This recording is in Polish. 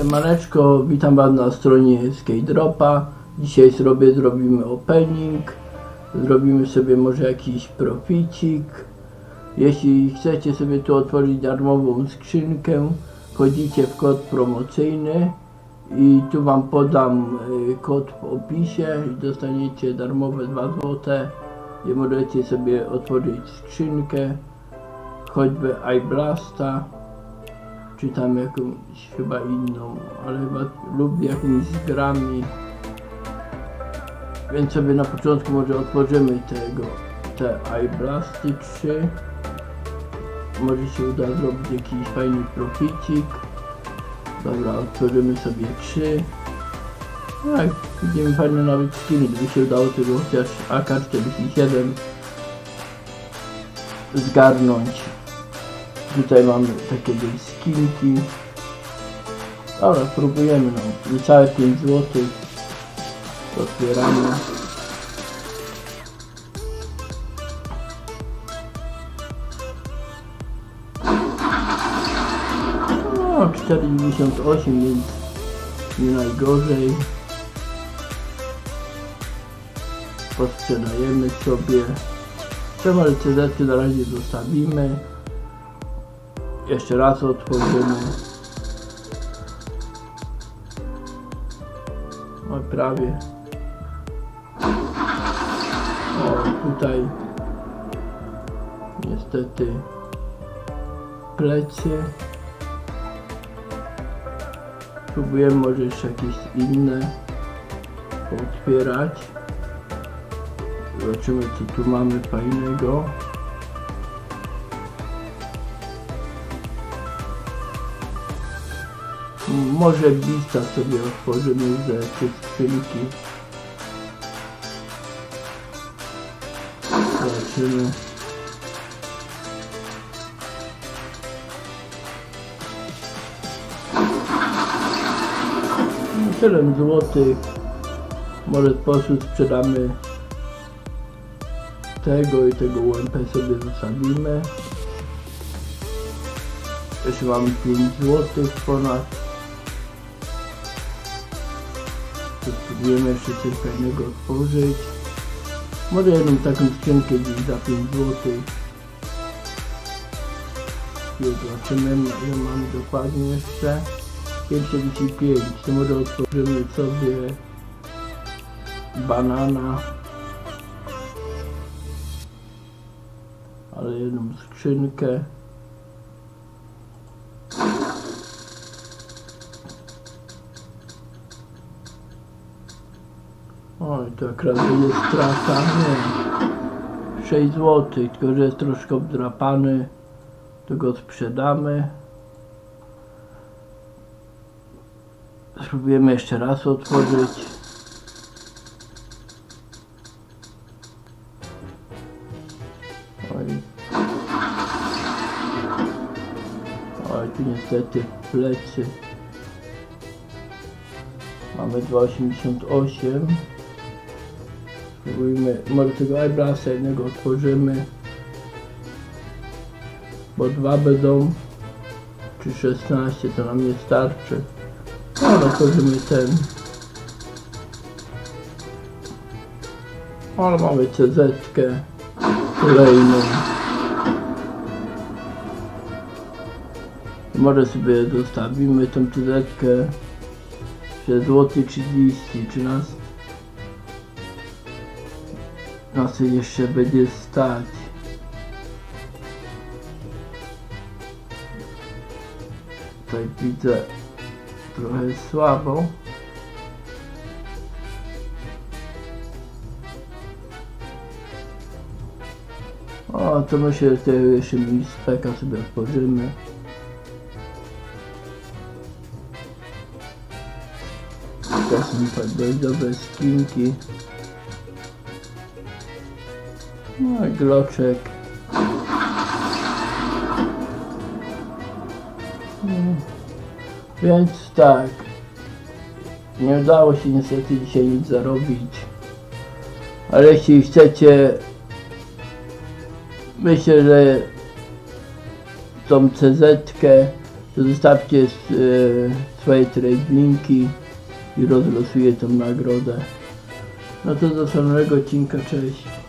Siemaneczko, witam Was na stronie Skate Dzisiaj sobie zrobimy opening. Zrobimy sobie może jakiś proficik. Jeśli chcecie sobie tu otworzyć darmową skrzynkę, wchodzicie w kod promocyjny i tu Wam podam y, kod w opisie i dostaniecie darmowe 2 zł i możecie sobie otworzyć skrzynkę, choćby iBlasta czy tam jakąś chyba inną, ale chyba lubię jakimiś grami. Więc sobie na początku może otworzymy tego, te iBlasty 3. Może się uda zrobić jakiś fajny proficik. Dobra, otworzymy sobie 3. Tak, widzimy fajne nawet skiny, gdyby się udało tego chociaż AK-47 zgarnąć. Tutaj mamy takie skinki. Dobra, spróbujemy no. Niecałe 5 zł. Otwieramy. No, 4,98 więc nie najgorzej. Posprzedajemy sobie. Trzeba LCD na razie zostawimy. Jeszcze raz otworzymy. O, prawie. O, tutaj niestety plecy. Próbujemy może jeszcze jakieś inne otwierać. Zobaczymy co tu mamy fajnego. Może bista sobie otworzymy ze trzy skrzynki. Zobaczymy. No, 7 złotych. Może sposób sprzedamy tego i tego UMP sobie zostawimy. Jeszcze mamy 5 złotych ponad. Spróbujemy jeszcze coś fajnego otworzyć. Może jedną taką skrzynkę gdzieś za 5 zł. I zobaczymy ile mamy dokładnie jeszcze. 5,45 to może otworzymy sobie banana. Ale jedną skrzynkę. Oj, to akurat jest strata, nie. 6 zł, tylko że jest troszkę obdrapany, to go sprzedamy. Spróbujemy jeszcze raz otworzyć. Oj. Oj, tu niestety plecy. Mamy 2,88. Spróbujmy, może tego eyebrasa jednego otworzymy. Bo dwa będą, czy 16 to nam nie starczy. Ale otworzymy ten. Ale mamy cz kolejną. Może sobie zostawimy tą cz 6 zł 30, 13 Kasy jeszcze będzie stać. Tutaj widzę trochę słabo. O, to myślę, że jeszcze speka sobie otworzymy. To są dobre skinki. No i gloczek. No. Więc tak. Nie udało się niestety dzisiaj nic zarobić. Ale jeśli chcecie myślę, że tą CZ-kę to zostawcie e, swoje trade linki i rozlosuję tą nagrodę. No to do samego odcinka, cześć.